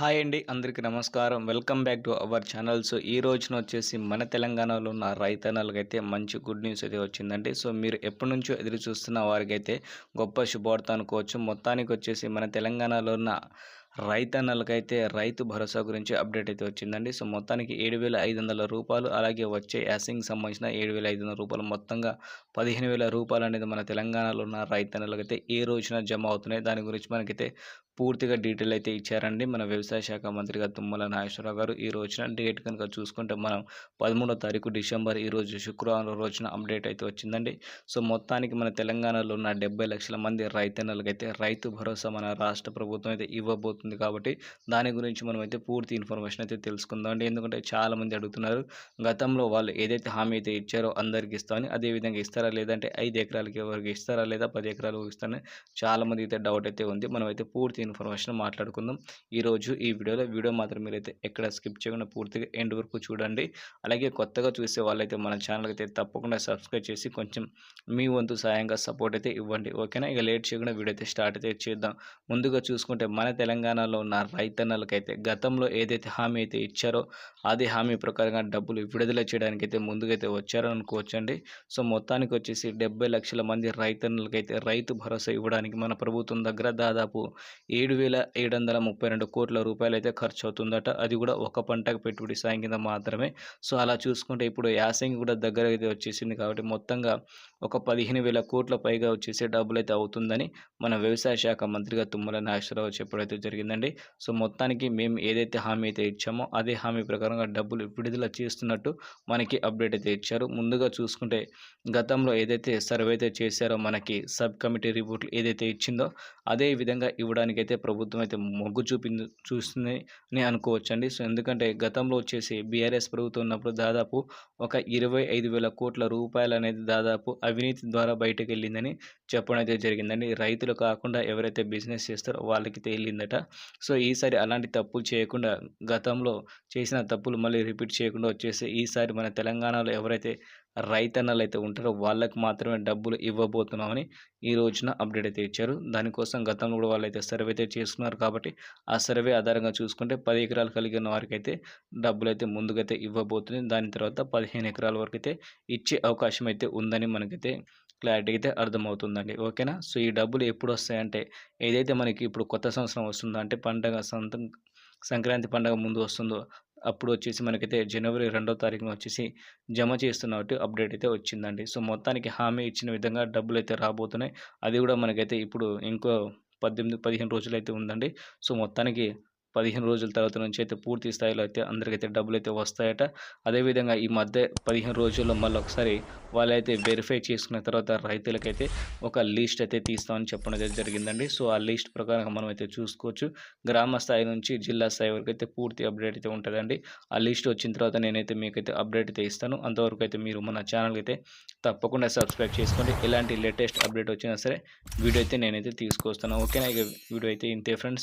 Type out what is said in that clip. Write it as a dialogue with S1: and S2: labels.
S1: Hi అండి అందరికీ నమస్కారం. Welcome back to our channel. So ఈ రోజున వచ్చేసి మన తెలంగాణలో ఉన్న రైతన్నలకైతే మంచి గుడ్ న్యూస్ అయితే వచ్చిందండి. సో మీరు ఎప్పటి నుంచో ఎదురు చూస్తున్న వారికైతే గొప్ప శుభవార్త అనుకోవచ్చు. మొత్తానికి వచ్చేసి మన తెలంగాణలో ఉన్న రైతన్నలకైతే రైతు భరోసా గురించి అప్డేట్ అయితే వచ్చిందండి. సో మొత్తానికి ఏడు వేల ఐదు వందల రూపాయలు అలాగే వచ్చే యాసింగ్ సంబంధించిన ఏడు వేల ఐదు వందల రూపాయలు మొత్తంగా పదిహేను వేల రూపాయలు అనేది మన తెలంగాణలో ఉన్న రైతన్నలకైతే ఏ రోజున జమ అవుతున్నాయి. దాని గురించి మనకైతే పూర్తిగా డీటెయిల్ అయితే ఇచ్చారండి. మన వ్యవసాయ శాఖ మంత్రిగా తుమ్మల నాగేశ్వరరావు గారు ఈ రోజున డేట్ కనుక చూసుకుంటే మనం పదమూడో తారీఖు డిసెంబర్ ఈ రోజు శుక్రవారం రోజున అప్డేట్ అయితే వచ్చిందండి. సో మొత్తానికి మన తెలంగాణలో ఉన్న డెబ్బై లక్షల మంది రైతన్నలకైతే రైతు భరోసా మన రాష్ట్ర ప్రభుత్వం అయితే ఇవ్వబోతుంది కాబట్టి దాని గురించి మనం అయితే పూర్తి ఇన్ఫర్మేషన్ అయితే తెలుసుకుందాం అండి. ఎందుకంటే చాలామంది అడుగుతున్నారు. గతంలో వాళ్ళు ఏదైతే హామీ అయితే ఇచ్చారో అందరికి ఇస్తామని అదేవిధంగా ఇస్తారా లేదంటే ఐదు ఎకరాలకి ఎవరికి ఇస్తారా లేదా పది ఎకరాలకు ఇస్తారని చాలామంది అయితే డౌట్ అయితే ఉంది. మనం అయితే పూర్తి ఇన్ఫర్మేషన్ మాట్లాడుకుందాం. ఈరోజు ఈ వీడియోలో వీడియో మాత్రం మీరైతే ఎక్కడ స్కిప్ చేయకుండా పూర్తిగా ఎండ్ వరకు చూడండి. అలాగే కొత్తగా చూసే వాళ్ళైతే మన ఛానల్ అయితే తప్పకుండా సబ్స్క్రైబ్ చేసి కొంచెం మీ వంతు సాయంగా సపోర్ట్ అయితే ఇవ్వండి. ఓకేనా? ఇక లేట్ చేయకుండా వీడియో అయితే స్టార్ట్ అయితే చేద్దాం. ముందుగా చూసుకుంటే మన తెలంగాణలో ఉన్న రైతన్నలకైతే గతంలో ఏదైతే హామీ అయితే ఇచ్చారో అదే హామీ ప్రకారంగా డబ్బులు విడుదల చేయడానికి అయితే ముందుకైతే వచ్చారని అనుకోవచ్చండి సో మొత్తానికి వచ్చేసి డెబ్బై లక్షల మంది రైతన్నలకైతే రైతు భరోసా ఇవ్వడానికి మన ప్రభుత్వం దగ్గర దాదాపు ఏడు వేల ఏడు వందల ముప్పై రెండు కోట్ల రూపాయలు అయితే ఖర్చు అవుతుందట అది కూడా ఒక పంటకు పెట్టుబడి సాయం కింద మాత్రమే. సో అలా చూసుకుంటే ఇప్పుడు యాసంగి కూడా దగ్గర అయితే వచ్చేసింది కాబట్టి మొత్తంగా ఒక పదిహేను వేల కోట్ల పైగా వచ్చేసే డబ్బులు అయితే అవుతుందని మన వ్యవసాయ శాఖ మంత్రిగా తుమ్మల నాగేశ్వరరావు చెప్పడైతే జరిగిందండి. సో మొత్తానికి మేము ఏదైతే హామీ అయితే ఇచ్చామో అదే హామీ ప్రకారంగా డబ్బులు విడుదల చేస్తున్నట్టు మనకి అప్డేట్ అయితే ఇచ్చారు. ముందుగా చూసుకుంటే గతంలో ఏదైతే సర్వే అయితే చేశారో మనకి సబ్ కమిటీ రిపోర్ట్లు ఏదైతే ఇచ్చిందో అదే విధంగా ఇవ్వడానికి అయితే ప్రభుత్వం అయితే మొగ్గు చూపింది చూస్తుంది అని అనుకోవచ్చండి. సో ఎందుకంటే గతంలో వచ్చేసి బీఆర్ఎస్ ప్రభుత్వం ఉన్నప్పుడు దాదాపు ఒక ఇరవై ఐదు వేల కోట్ల రూపాయలు అనేది దాదాపు అవినీతి ద్వారా బయటకు వెళ్ళిందని చెప్పడం అయితే జరిగిందండి. రైతులు కాకుండా ఎవరైతే బిజినెస్ చేస్తారో వాళ్ళకి తేలిందట. సో ఈసారి అలాంటి తప్పులు చేయకుండా గతంలో చేసిన తప్పులు మళ్ళీ రిపీట్ చేయకుండా వచ్చేసి ఈసారి మన తెలంగాణలో ఎవరైతే రైతన్నలు అయితే ఉంటారో వాళ్ళకి మాత్రమే డబ్బులు ఇవ్వబోతున్నామని ఈ రోజున అప్డేట్ అయితే ఇచ్చారు. దానికోసం గతంలో కూడా వాళ్ళు అయితే సర్వే అయితే చేసుకున్నారు కాబట్టి ఆ సర్వే ఆధారంగా చూసుకుంటే పది ఎకరాలు కలిగిన వారికి అయితే డబ్బులు అయితే ముందుకైతే ఇవ్వబోతుంది. దాని తర్వాత పదిహేను ఎకరాల వరకు అయితే ఇచ్చే అవకాశం అయితే ఉందని మనకైతే క్లారిటీ అయితే అర్థమవుతుందండి. ఓకేనా? సో ఈ డబ్బులు ఎప్పుడు వస్తాయంటే ఏదైతే మనకి ఇప్పుడు కొత్త సంవత్సరం వస్తుందో అంటే పండగ సంక్రాంతి పండగ ముందు వస్తుందో అప్పుడు వచ్చేసి మనకైతే జనవరి రెండో తారీఖున వచ్చేసి జమ చేస్తున్నట్టు అప్డేట్ అయితే వచ్చిందండి. సో మొత్తానికి హామీ ఇచ్చిన విధంగా డబ్బులు అయితే రాబోతున్నాయి. అది కూడా మనకైతే ఇప్పుడు ఇంకో పద్దెనిమిది పదిహేను రోజులు అయితే ఉందండి. సో మొత్తానికి పదిహేను రోజుల తర్వాత నుంచి అయితే పూర్తి స్థాయిలో అయితే అందరికైతే డబ్బులు అయితే వస్తాయట. అదేవిధంగా ఈ మధ్య పదిహేను రోజుల్లో మళ్ళీ ఒకసారి వాళ్ళైతే వెరిఫై చేసుకున్న తర్వాత రైతులకైతే ఒక లిస్ట్ అయితే తీస్తామని చెప్పడం అయితే జరిగిందండి. సో ఆ లిస్ట్ ప్రకారం మనం అయితే చూసుకోవచ్చు. గ్రామ స్థాయి నుంచి జిల్లా స్థాయి వరకు అయితే పూర్తి అప్డేట్ అయితే ఉంటుందండి. ఆ లిస్ట్ వచ్చిన తర్వాత నేనైతే మీకైతే అప్డేట్ అయితే ఇస్తాను. అంతవరకు అయితే మీరు మన ఛానల్ అయితే తప్పకుండా సబ్స్క్రైబ్ చేసుకోండి. ఎలాంటి లేటెస్ట్ అప్డేట్ వచ్చినా సరే వీడియో అయితే నేనైతే తీసుకొస్తాను. ఓకేనా? ఇక వీడియో అయితే ఇంతే ఫ్రెండ్స్.